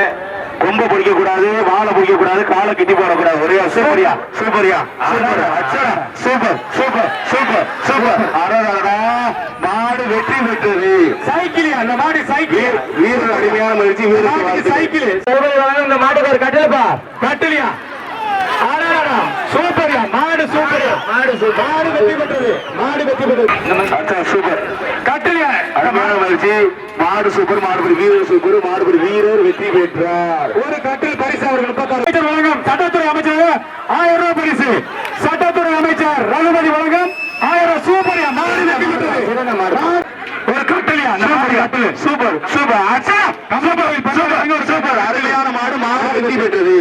கொம்ப பிடிக்க கூடாது வாழை பிடிக்க கூடாது காலை கட்டி போடக்கூடாது. ஒரே சூப்பரியா சூப்பரியா super super super super super அடடடா மாடு வெற்றி பெற்றது. சைக்கிள் அந்த மாடு சைக்கிள். வீரர் அருமையான மகிழ்ச்சி வீரர் சைக்கிள். இந்த மாட்டுக்கு கட்டிலப்பா. கட்டிலியா? மாடு சூப்பர். மாடு சூப்பர். மாடு வெற்றி பெற்றது. மாடு வெற்றி பெற்றது. அச்சா சூப்பர். கட்டிலியா அருமையான மகிழ்ச்சி. மாடு சூப்பர் மாடுபடி வீரர் சூப்பர் மாடுபடி வீரர் வெற்றி பெற்றார். ஒரு கட்டில் பரிசு அவர்கள் வழங்கும் சட்டத்துறை அமைச்சர் ஆயிரம் ரூபாய் பரிசு. சட்டத்துறை அமைச்சர் ரகுபதி வழங்கும் ஆயிரம் சூப்பர்யா மாடு வெற்றி பெற்றது. ஒரு கட்டிலியா? Super super. அச்சா! சூப்பர். சூப்பர். சூப்பர். அருமையான மாடு. மாடு வெற்றி பெற்றது.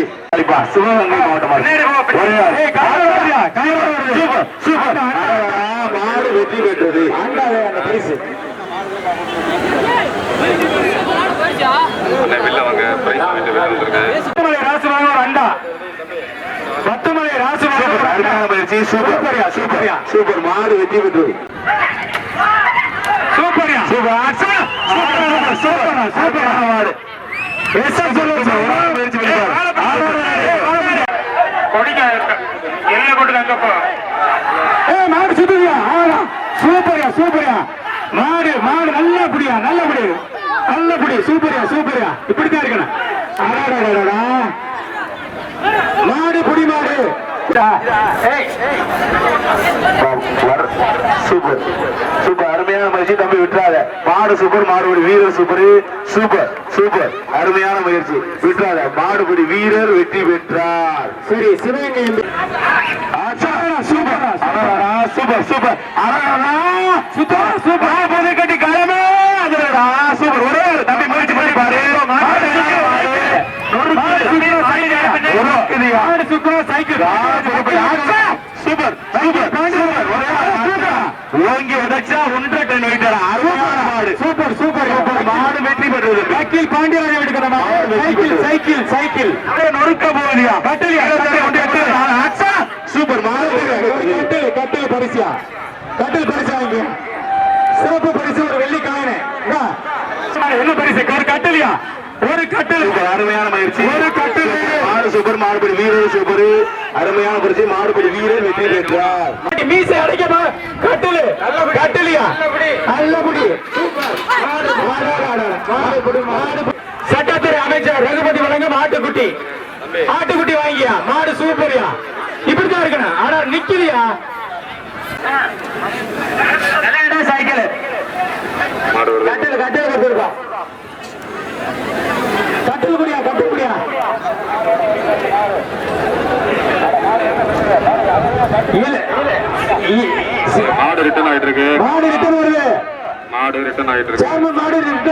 சிவகங்கை மாவட்டம் ஒரே ஆள். சூப்பர் சூப்பர் மாடு வெற்றி பெற்றது அண்டா சூப்பர் சூப்பர் சூப்பர்யா, சூப்பர்யா. சூப்பர் மாடு வெற்றி பெற்றது சூப்பர்யா சூப்பர் அச்சா சூப்பர் சூப்பர் சூப்பர் மாடு ஏய் மாடு சுத்துதியா ஆடா சூப்பர்யா சூப்பர்யா. மாடு மாடு நல்ல புடியா நல்ல புடி. நல்ல புடி. சூப்பர்யா சூப்பர்யா. இப்படித்தான் இருக்கணும். அடாடாடாடா மாடு புடி மாடு. சூப்பர். சூப்பர். அருமையான முயற்சி தம்பி விட்டுறாத. மாடு சூப்பர் மாடுபடி வீரர் சூப்பர் சூப்பர் சூப்பர் அருமையான முயற்சி. விட்டுறாத. மாடுபடி வீரர் வெற்றி பெற்றார். சரி Sivaganga super super super super super போதை கட்டி அதுடா சூப்பர் ஒரே தம்பி முயற்சி பண்ணி பாரு. Super super super. ஓங்கி உதைச்சா ஒன்றரை டன் வெயிட்டடா அருமையான மாடு. Super super super. மாடு வெற்றி பெற்றது. சைக்கிள் பாண்டியராஜ எடுக்கிறமா சைக்கிள் சைக்கிள் சைக்கிள். நொறுக்க போகுதியா கட்டலியா, கட்டலி, கொண்டு கட்டு. அச்சா, சூப்பர் மாடு. கட்டில் கட்டில் பரிசியா கட்டில் பரிசு சிறப்பு பரிசு ஒரு வெள்ளி காயினு. என்ன பரிசு? ஒரு கட்டிலியா ஒரு கட்டில்? அருமையான முயற்சி ஒரு கட்டில். சூப்பர் மாடுபடி வீரர் சூப்பர். அருமையான பரிசு மாடுபடி வீரர் வெற்றி பெற்றார். மீசை அடைக்கமா கட்டில். கட்டிலியா? நல்லபடி. சட்டத்துறை அமைச்சர் ரகுபதி வழங்க மாட்டுக்குட்டி. ஆட்டுக்குட்டி வாங்கியா? மாடு சூப்பரியா? இப்படித்தான் இருக்கணும். ஆனா நிக்கலையா? சைக்கிள் மாடு வருது கட்டில் கட்டில் கட்டிருக்கா கட்டில் குடியா கட்டில் குடியா இல்ல இ- மாடு ரிட்டர்ன் ஆயிட்டு இருக்கு. மாடு ரிட்டர்ன் வருது. மாடு ரிட்டர்ன் ஆயிட்டு இருக்கு.